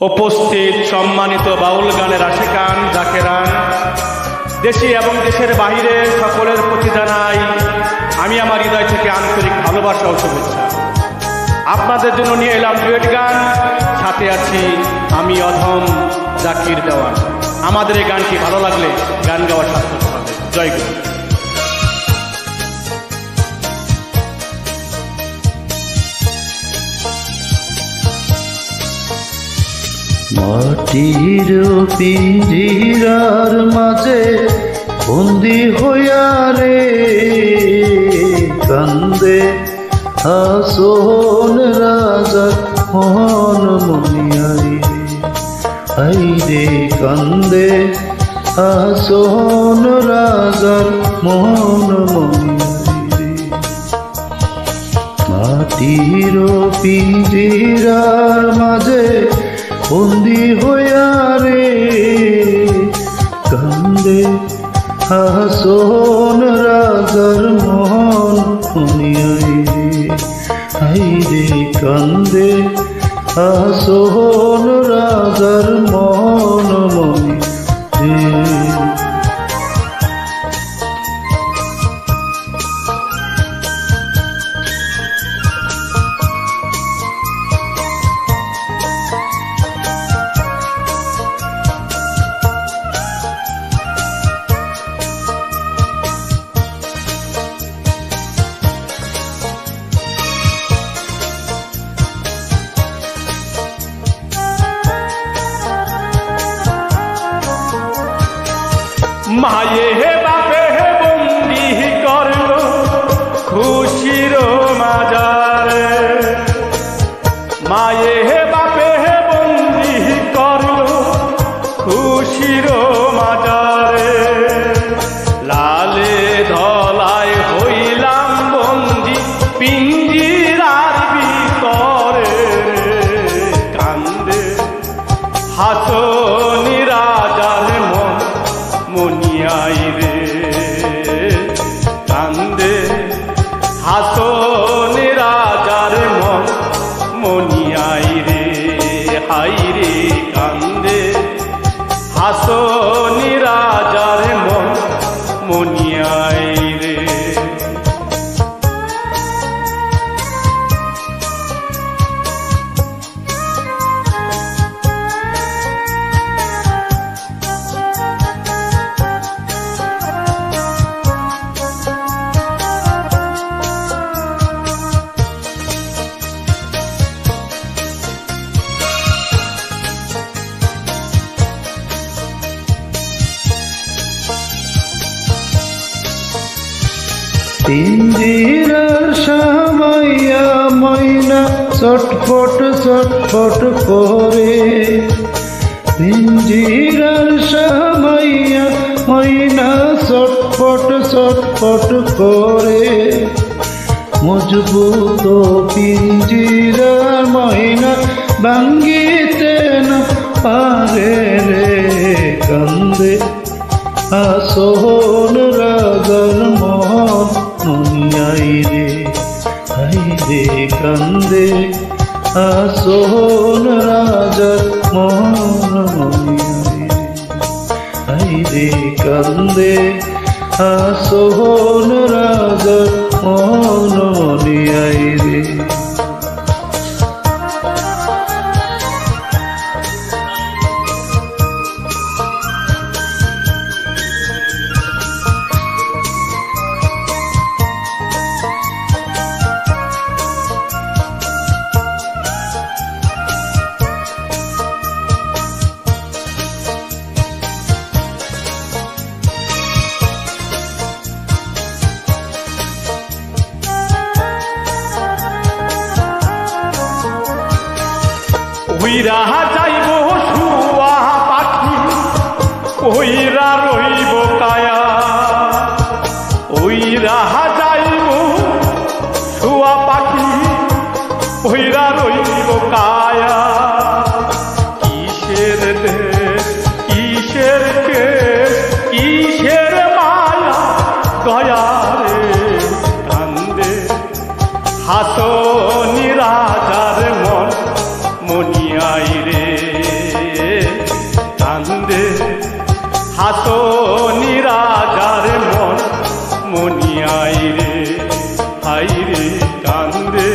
উপস্থিত সম্মানিত বাউল গানের আশিকান, জাকেরান, দেশি এবং দেশের বাহিরে সকলের প্রতি জানাই আমি আমার হৃদয় থেকে আন্তরিক ভালোবাসা ও শুভেচ্ছা। আপনাদের জন্য নিয়ে এলাম ডুয়েট গান, সাথে আছি আমি অধম জাকির দেওয়ান। আমাদের এই গানটি ভালো লাগলে গান গাওয়ার সার্থক হবে জয় গুরু। মাটির পিঞ্জিরার মাঝে বন্দি হইয়া রে, কান্দে আসন রাজা মন মনিয়াই আই রে কান্দে আসন রাজার মন মনিয়াই রে মাটির পিঞ্জিরার মাঝে বন্দি হইয়া রে, কান্দে হাসন রাজার মন শুনিয়াই হাই রে, কান্দে হাসন রাজার মন মনি রে মনিয়াই কান্দে হাসনি রাজার মন মনিয়াই রে হাই পিঞ্জিরার সামাইয়া ময়না চটপট চটপট করে। পিঞ্জিরার সামাইয়া ময়না চটপট চটপট করে। মজবুত পিঞ্জিরার ময়না ভাঙ্গিতে না পারে রে কান্দে। আসন রাজার মন মনিয়াই রে, হাই রে কান্দে। আসন রাজার রে, হাই রে কান্দে। আসন রাজার মনিয়াই রে। উইরা যাইব শুয়া পাখি ওইরা রইব কায়া। ওইরা যাইব শুয়া পাখি ওইরা রইব কায়া। কিসের দেশ, কিসের কে কিসের মায়া, দয়া রে কান্দে। হাসনি রাজার আত নিরাজার মন মনি আইরে আইরে কান্দে।